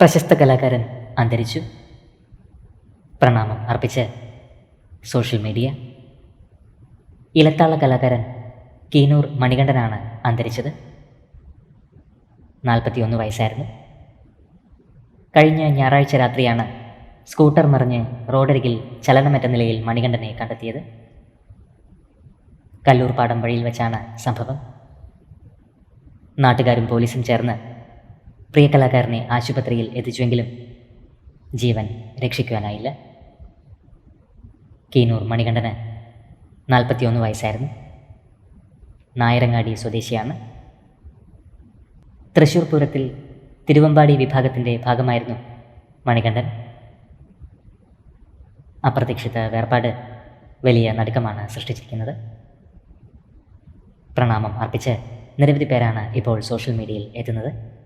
പ്രശസ്ത കലാകാരൻ അന്തരിച്ചു. പ്രണാമം അർപ്പിച്ച് സോഷ്യൽ മീഡിയ. ഇലത്താള കലാകാരൻ കീനൂർ മണികണ്ഠനാണ് അന്തരിച്ചത്. നാൽപ്പത്തിയൊന്ന് വയസ്സായിരുന്നു. കഴിഞ്ഞ ഞായറാഴ്ച രാത്രിയാണ് സ്കൂട്ടർ മറിഞ്ഞ് റോഡരികിൽ ചലനമറ്റ നിലയിൽ മണികണ്ഠനെ കണ്ടെത്തിയത്. കല്ലൂർ പാടം വഴിയിൽ വെച്ചാണ് സംഭവം. നാട്ടുകാരും പോലീസും ചേർന്ന് പ്രിയ കലാകാരനെ ആശുപത്രിയിൽ എത്തിച്ചുവെങ്കിലും ജീവൻ രക്ഷിക്കുവാനായില്ല. കീനൂർ മണികണ്ഠന് നാൽപ്പത്തിയൊന്ന് വയസ്സായിരുന്നു. നായരങ്ങാടി സ്വദേശിയാണ്. തൃശൂർ പൂരത്തിൽ തിരുവമ്പാടി വിഭാഗത്തിന്റെ ഭാഗമായിരുന്നു മണികണ്ഠൻ. അപ്രതീക്ഷിത വേർപാട് വലിയ നടുക്കമാണ് സൃഷ്ടിച്ചിരിക്കുന്നത്. പ്രണാമം അർപ്പിച്ച് നിരവധി പേരാണ് ഇപ്പോൾ സോഷ്യൽ മീഡിയയിൽ എത്തുന്നത്.